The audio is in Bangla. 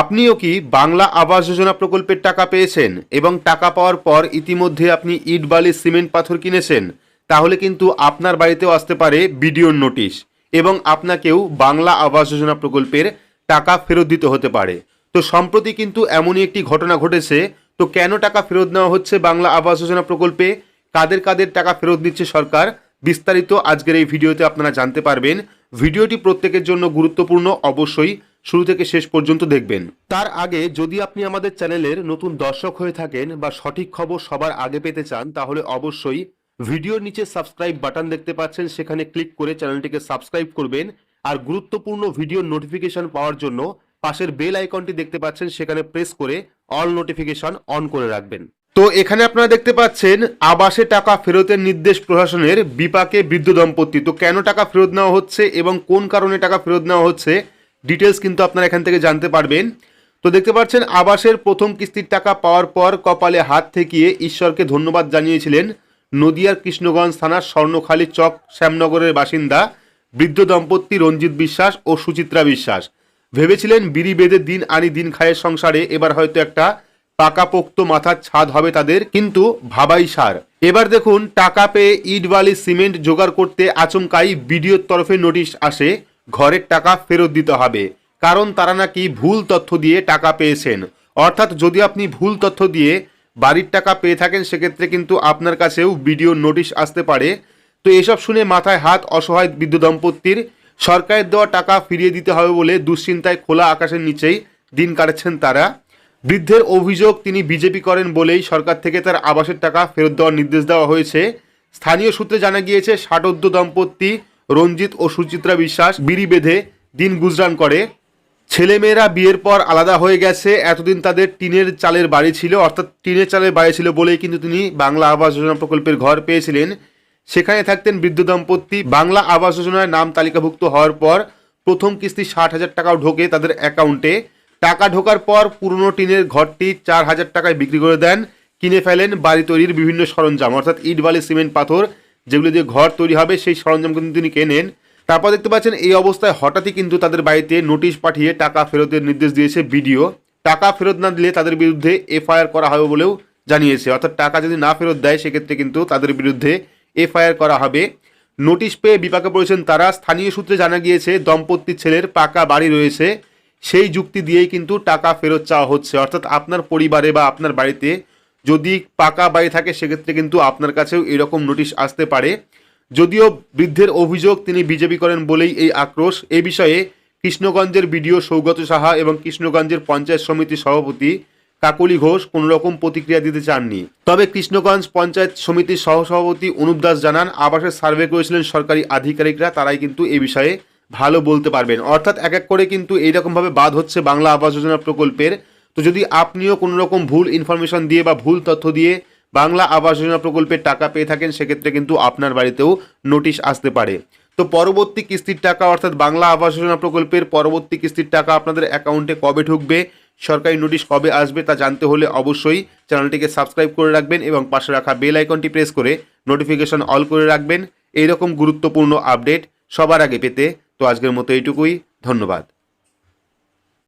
আপনিও কি বাংলা আবাস যোজনা প্রকল্পের টাকা পেয়েছেন এবং টাকা পাওয়ার পর ইতিমধ্যে আপনি ইট, বালি, সিমেন্ট, পাথর কিনেছেন? তাহলে কিন্তু আপনার বাড়িতেও আসতে পারে বিডিওর নোটিশ এবং আপনাকেও বাংলা আবাস যোজনা প্রকল্পের টাকা ফেরত দিতে হতে পারে। তো সম্প্রতি কিন্তু এমনই একটি ঘটনা ঘটেছে। তো কেন টাকা ফেরত নেওয়া হচ্ছে বাংলা আবাস যোজনা প্রকল্পে? কাদের কাদের টাকা ফেরত দিচ্ছে সরকার? বিস্তারিত আজকের এই ভিডিওতে আপনারা জানতে পারবেন। ভিডিওটি প্রত্যেকের জন্য গুরুত্বপূর্ণ, অবশ্যই শুরু থেকে শেষ পর্যন্ত দেখবেন। তার আগে যদি আপনি আমাদের চ্যানেলের নতুন দর্শক হয়ে থাকেন বা সঠিক খবর সবার আগে পেতে চান, তাহলে অবশ্যই ভিডিওর নিচে সাবস্ক্রাইব বাটন দেখতে পাচ্ছেন, সেখানে ক্লিক করে চ্যানেলটিকে সাবস্ক্রাইব করবেন। আর গুরুত্বপূর্ণ ভিডিওর নোটিফিকেশন পাওয়ার জন্য পাশের বেল আইকনটি দেখতে পাচ্ছেন, সেখানে প্রেস করে অল নোটিফিকেশন অন করে রাখবেন। তো এখানে আপনারা দেখতে পাচ্ছেন, আবাসে টাকা ফেরতের নির্দেশ প্রশাসনের বিপাকে বৃদ্ধ দম্পতি। তো কেন টাকা ফেরত নেওয়া হচ্ছে এবং কোন কারণে টাকা ফেরত নেওয়া হচ্ছে? ডিটেলস কিন্তু আপনারা এখান থেকে জানতে পারবেন। তো দেখতে পাচ্ছেন, আবাসের প্রথম কিস্তির টাকা পাওয়ার পর কপালে হাত ঠেকিয়ে ঈশ্বরকে ধন্যবাদ জানিয়েছিলেন নদিয়ার কৃষ্ণগঞ্জ থানার স্বর্ণখালী চক, শ্যামনগরের বাসিন্দা বৃদ্ধ দম্পতি রঞ্জিত বিশ্বাস ও সুচিত্রা বিশ্বাস। ভেবেছিলেন বিড়ি বেঁধে দিন আনি দিন খায়ের সংসারে, এবার হয়তো একটা পাকাপোক্ত মাথার ছাদ হবে তাদের, কিন্তু ভাবাই সার। এবার দেখুন, টাকা পেয়ে ইট বালি সিমেন্ট জোগাড় করতে আচমকাই বিডিওর তরফে নোটিশ আসে। ঘরের টাকা ফেরত দিতে হবে, কারণ তারা নাকি ভুল তথ্য দিয়ে টাকা পেয়েছেন। অর্থাৎ যদি আপনি ভুল তথ্য দিয়ে বাড়ির টাকা পেয়ে থাকেন, সেক্ষেত্রে কিন্তু আপনার কাছেও ভিডিও নোটিশ আসতে পারে। তো এসব শুনে মাথায় হাত অসহায় বৃদ্ধ দম্পতির সরকারের দেওয়া টাকা ফিরিয়ে দিতে হবে বলে দুশ্চিন্তায় খোলা আকাশের নিচেই দিন কাটাচ্ছেন তারা। বৃদ্ধের অভিযোগ তিনি বিজেপি করেন বলেই সরকার থেকে তার আবাসের টাকা ফেরত দেওয়ার নির্দেশ দেওয়া হয়েছে। স্থানীয় সূত্রে জানা গিয়েছে ষাটোদ্য দম্পতি রঞ্জিত ও সুচিত্রা বিশ্বাস বিড়ি বেঁধে দিন গুজরান করে। ছেলেমেয়েরা বিয়ের পর আলাদা হয়ে গেছে। এতদিন তাদের টিনের চালের বাড়ি ছিল। অর্থাৎ টিনের চালের বাড়ি ছিল বলেই কিন্তু তিনি বাংলা আবাস যোজনা প্রকল্পের ঘর পেয়েছিলেন। সেখানে থাকতেন বৃদ্ধ দম্পতি। বাংলা আবাস যোজনায় নাম তালিকাভুক্ত হওয়ার পর প্রথম কিস্তি ষাট হাজার টাকাও ঢোকে তাদের অ্যাকাউন্টে। টাকা ঢোকার পর পুরনো টিনের ঘরটি চার হাজার টাকায় বিক্রি করে দেন। কিনে ফেলেন বাড়ি তৈরির বিভিন্ন সরঞ্জাম, অর্থাৎ ইট, বালি, সিমেন্ট, পাথর যেগুলো দিয়ে ঘর তৈরি হবে, সেই সরঞ্জাম কিন্তু তিনি কেনেন। তারপর দেখতে পাচ্ছেন, এই অবস্থায় হঠাৎই কিন্তু তাদের বাড়িতে নোটিশ পাঠিয়ে টাকা ফেরতের নির্দেশ দিয়েছে বিডিও। টাকা ফেরত না দিলে তাদের বিরুদ্ধে এফআইআর করা হবে বলেও জানিয়েছে। অর্থাৎ টাকা যদি না ফেরত দেয়, সেক্ষেত্রে কিন্তু তাদের বিরুদ্ধে এফআইআর করা হবে। নোটিশ পেয়ে বিপাকে পড়েছেন তারা। স্থানীয় সূত্রে জানা গিয়েছে, দম্পতির ছেলের পাকা বাড়ি রয়েছে। সেই যুক্তি দিয়েই কিন্তু টাকা ফেরত চাওয়া হচ্ছে। অর্থাৎ আপনার পরিবারে বা আপনার বাড়িতে যদি পাকা বাড়ি থাকে, সেক্ষেত্রে কিন্তু আপনার কাছেও এরকম নোটিশ আসতে পারে। যদিও বৃদ্ধের অভিযোগ তিনি বিজেপি করেন বলেই এই আক্রোশ। এ বিষয়ে কৃষ্ণগঞ্জের বিডিও সৌগত সাহা এবং কৃষ্ণগঞ্জের পঞ্চায়েত সমিতির সভাপতি কাকলি ঘোষ কোনো রকম প্রতিক্রিয়া দিতে চাননি। তবে কৃষ্ণগঞ্জ পঞ্চায়েত সমিতির সহসভাপতি অনুপ দাস জানান, আবাসের সার্ভে করেছিলেন সরকারি আধিকারিকরা, তারাই কিন্তু এ বিষয়ে ভালো বলতে পারবেন। অর্থাৎ এক এক করে কিন্তু এইরকমভাবে বাদ হচ্ছে বাংলা আবাস যোজনা প্রকল্পের। তো যদি আপনিও কোনো রকম ভুল ইনফরমেশন দিয়ে বা ভুল তথ্য দিয়ে বাংলা আবাস যোজনা প্রকল্পের টাকা পেয়ে থাকেন, সেক্ষেত্রে কিন্তু আপনার বাড়িতেও নোটিশ আসতে পারে। তো পরবর্তী কিস্তির টাকা অর্থাৎ বাংলা আবাস যোজনা প্রকল্পের পরবর্তী কিস্তির টাকা আপনাদের অ্যাকাউন্টে কবে ঢুকবে, সরকারি নোটিশ কবে আসবে তা জানতে হলে অবশ্যই চ্যানেলটিকে সাবস্ক্রাইব করে রাখবেন এবং পাশে রাখা বেল আইকনটি প্রেস করে নোটিফিকেশন অল করে রাখবেন। এইরকম গুরুত্বপূর্ণ আপডেট সবার আগে পেতে। তো আজকের মতো এইটুকুই। ধন্যবাদ।